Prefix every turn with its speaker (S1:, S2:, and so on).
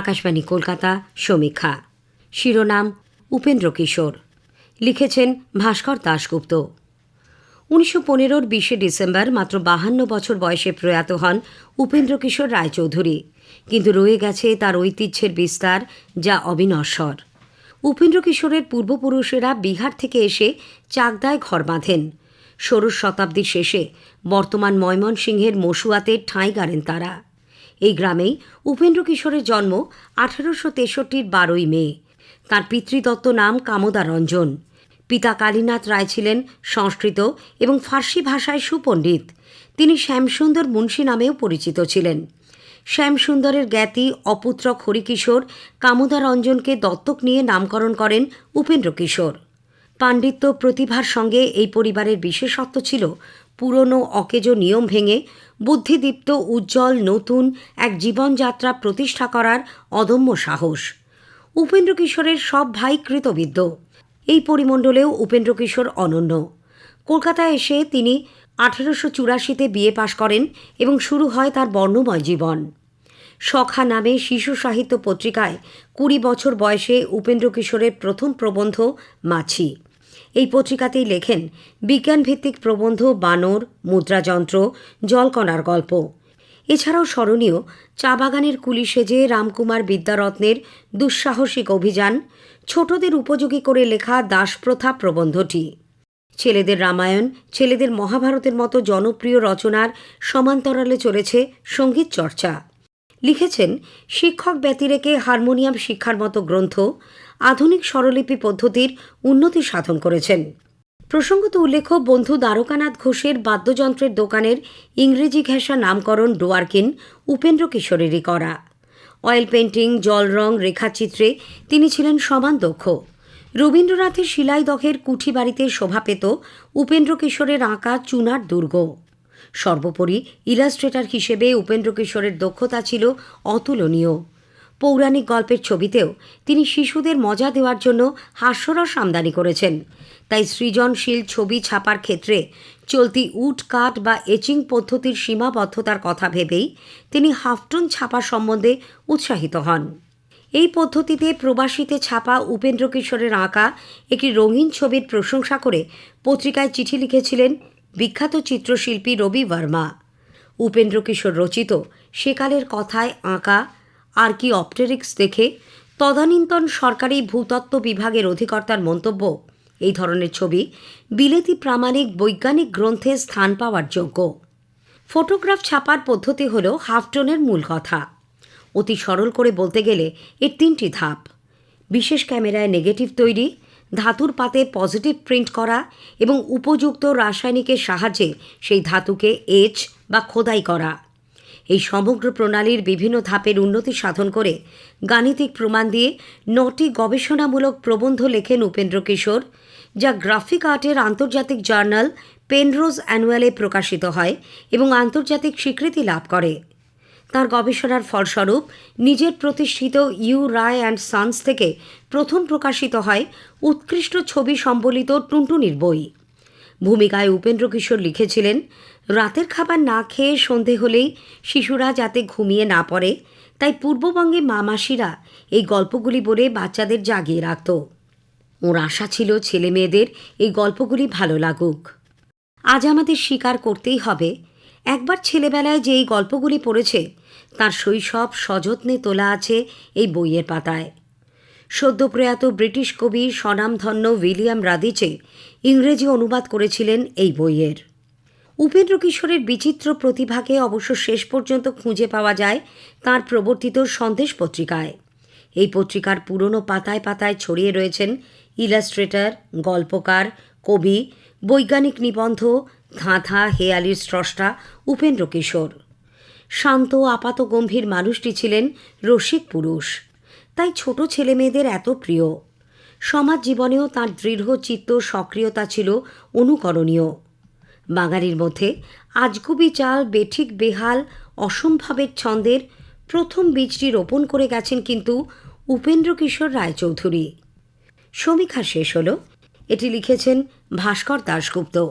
S1: আকাশবাণী কলকাতা, সমীক্ষা। শিরোনাম, উপেন্দ্র কিশোর। লিখেছেন ভাস্কর দাশগুপ্ত। উনিশশো পনেরোর বিশে ডিসেম্বর মাত্র বাহান্ন বছর বয়সে প্রয়াত হন উপেন্দ্র কিশোর রায়চৌধুরী। কিন্তু রয়ে গেছে তার ঐতিহ্যের বিস্তার, যা অবিনশ্বর। উপেন্দ্র কিশোরের পূর্বপুরুষেরা বিহার থেকে এসে চাকদায় ঘর বাঁধেন। ষোড়শ শতাব্দীর শেষে বর্তমান ময়মনসিংহের মসুয়াতে ঠাঁই গাড়েন তারা। এই গ্রামেই উপেন্দ্র কিশোরের জন্ম আঠারোশো তেষট্টির বারোই মে। তাঁর পিতৃদত্ত নাম কামদা রঞ্জন। পিতা কালীনাথ রায় ছিলেন সংস্কৃত এবং ফার্সি ভাষায় সুপণ্ডিত। তিনি শ্যামসুন্দর মুন্সী নামেও পরিচিত ছিলেন। শ্যামসুন্দরের জ্ঞাতি অপুত্রক হরিকিশোর কামদা রঞ্জনকে দত্তক নিয়ে নামকরণ করেন উপেন্দ্র কিশোর। পাণ্ডিত্য প্রতিভার সঙ্গে এই পরিবারের বিশেষত্ব ছিল পুরনো অকেজ নিয়ম ভেঙে বুদ্ধিদীপ্ত, উজ্জ্বল, নতুন এক জীবনযাত্রা প্রতিষ্ঠা করার অদম্য সাহস। উপেন্দ্র কিশোরের সব ভাই কৃতবিদ্য এই পরিমণ্ডলেও উপেন্দ্র কিশোর অনন্য। কলকাতায় এসে তিনি আঠেরোশো চুরাশিতে বিয়ে পাশ করেন এবং শুরু হয় তার বর্ণময় জীবন। সখা নামে শিশু সাহিত্য পত্রিকায় কুড়ি বছর বয়সে উপেন্দ্র কিশোরের প্রথম প্রবন্ধ মাছি। এই পত্রিকাতেই লেখেন, বিজ্ঞানভিত্তিক প্রবন্ধ, বানর, মুদ্রাযন্ত্র, জলকণার গল্প। এছাড়াও স্মরণীয়, চা বাগানের কুলি সেজে রামকুমার বিদ্যারত্নের দুঃসাহসিক অভিযান, ছোটদের উপযোগী করে লেখা দাসপ্রথা প্রবন্ধটি। ছেলেদের রামায়ণ, ছেলেদের মহাভারতের মতো জনপ্রিয় রচনার সমান্তরালে চলেছে সংগীত চর্চা। লিখেছেন, শিক্ষক ব্যতিরেকে হারমোনিয়াম শিক্ষার মতো গ্রন্থ আধুনিক স্বরলিপি পদ্ধতির উন্নতি সাধন করেছেন। প্রসঙ্গত উল্লেখ্য, বন্ধু দ্বারকানাথ ঘোষের বাদ্যযন্ত্রের দোকানের ইংরেজি ঘেঁষা নামকরণ ডোয়ার্কিন উপেন্দ্র কিশোরেরই করা। অয়েল পেন্টিং জল রং, রেখাচিত্রে তিনি ছিলেন সমান দক্ষ। রবীন্দ্রনাথের শিলাইদহের কুঠি বাড়িতে শোভা পেত উপেন্দ্র কিশোরের আঁকা চুনার দুর্গ। সর্বোপরি ইলাস্ট্রেটর হিসেবে উপেন্দ্র কিশোরের দক্ষতা ছিল অতুলনীয়। পৌরাণিক গল্পের ছবিতেও তিনি শিশুদের মজা দেওয়ার জন্য হাস্যরস আমদানি করেছেন। তাই সৃজনশীল ছবি ছাপার ক্ষেত্রে চলতি উড কাট বা এচিং পদ্ধতির সীমাবদ্ধতার কথা ভেবেই তিনি হাফটুন ছাপা সম্বন্ধে উৎসাহিত হন। এই পদ্ধতিতে প্রবাসীতে ছাপা উপেন্দ্র কিশোরের আঁকা একটি রঙিন ছবির প্রশংসা করে পত্রিকায় চিঠি লিখেছিলেন বিখ্যাত চিত্রশিল্পী রবি বর্মা উপেন্দ্র কিশোর রচিত সেকালের কথায় আঁকা আর কি অপটেরিক্স দেখে তদানীন্তন সরকারি ভূতত্ত্ব বিভাগের অধিকর্তার মন্তব্য। এই ধরনের ছবি বিলেতি প্রামাণিক বৈজ্ঞানিক গ্রন্থে স্থান পাওয়ার যোগ্য। ফটোগ্রাফ ছাপার পদ্ধতি হল হাফটনের মূল কথা। অতি সরল করে বলতে গেলে এর তিনটি ধাপ। বিশেষ ক্যামেরায় নেগেটিভ তৈরি, ধাতুর পাতে পজিটিভ প্রিন্ট করা এবং উপযুক্ত রাসায়নিকের সাহায্যে সেই ধাতুকে এচ বা খোদাই করা। এই সমগ্র প্রণালীর বিভিন্ন ধাপের উন্নতি সাধন করে গাণিতিক প্রমাণ দিয়ে নটি গবেষণামূলক প্রবন্ধ লেখেন উপেন্দ্র কিশোর, যা গ্রাফিক আর্টের আন্তর্জাতিক জার্নাল পেনরোজ অ্যানুয়ালে প্রকাশিত হয় এবং আন্তর্জাতিক স্বীকৃতি লাভ করে। তার গবেষণার ফলস্বরূপ নিজের প্রতিষ্ঠিত ইউ রায় অ্যান্ড সানস থেকে প্রথম প্রকাশিত হয় উৎকৃষ্ট ছবি সম্বলিত টুনটুনির বই। ভূমিকায় উপেন্দ্র কিশোর লিখেছিলেন রাতের খাবার না খেয়ে সন্ধে হলেই শিশুরা যাতে ঘুমিয়ে না পড়ে, তাই পূর্ববঙ্গে মা মাসিরা এই গল্পগুলি বলে বাচ্চাদের জাগিয়ে রাখত। ওর আশা ছিল ছেলে মেয়েদের এই গল্পগুলি ভালো লাগুক। আজ আমাদের স্বীকার করতেই হবে, একবার ছেলেবেলায় যে এই গল্পগুলি পড়েছে, তার শৈশব সযত্নে তোলা আছে এই বইয়ের পাতায়। সদ্যপ্রয়াত ব্রিটিশ কবি স্বনামধন্য উইলিয়াম রাদিচে ইংরেজি অনুবাদ করেছিলেন এই বইয়ের। উপেন্দ্র কিশোরের বিচিত্র প্রতিভাকে অবশ্য শেষ পর্যন্ত খুঁজে পাওয়া যায় তার প্রবর্তিত সন্দেশ পত্রিকায়। এই পত্রিকার পুরনো পাতায় পাতায় ছড়িয়ে রয়েছেন ইলাস্ট্রেটর, গল্পকার, কবি, বৈজ্ঞানিক নিবন্ধ, ধাঁধা, হেয়ালির স্রষ্টা উপেন্দ্র কিশোর শান্ত, আপাত, গম্ভীর মানুষটি ছিলেন রসিক পুরুষ। তাই ছোট ছেলে মেয়েদের এত প্রিয়। সমাজ জীবনেও তাঁর দৃঢ় চিত্ত সক্রিয়তা ছিল অনুকরণীয়। বাঙালির মধ্যে আজগুবি চাল, বেঠিক বেহাল, অসম্ভাবের ছন্দের প্রথম বীজটি রোপণ করে গেছেন কিন্তু উপেন্দ্র কিশোর রায়চৌধুরী। সমীক্ষা শেষ হল, এটি লিখেছেন ভাস্কর দাশগুপ্ত।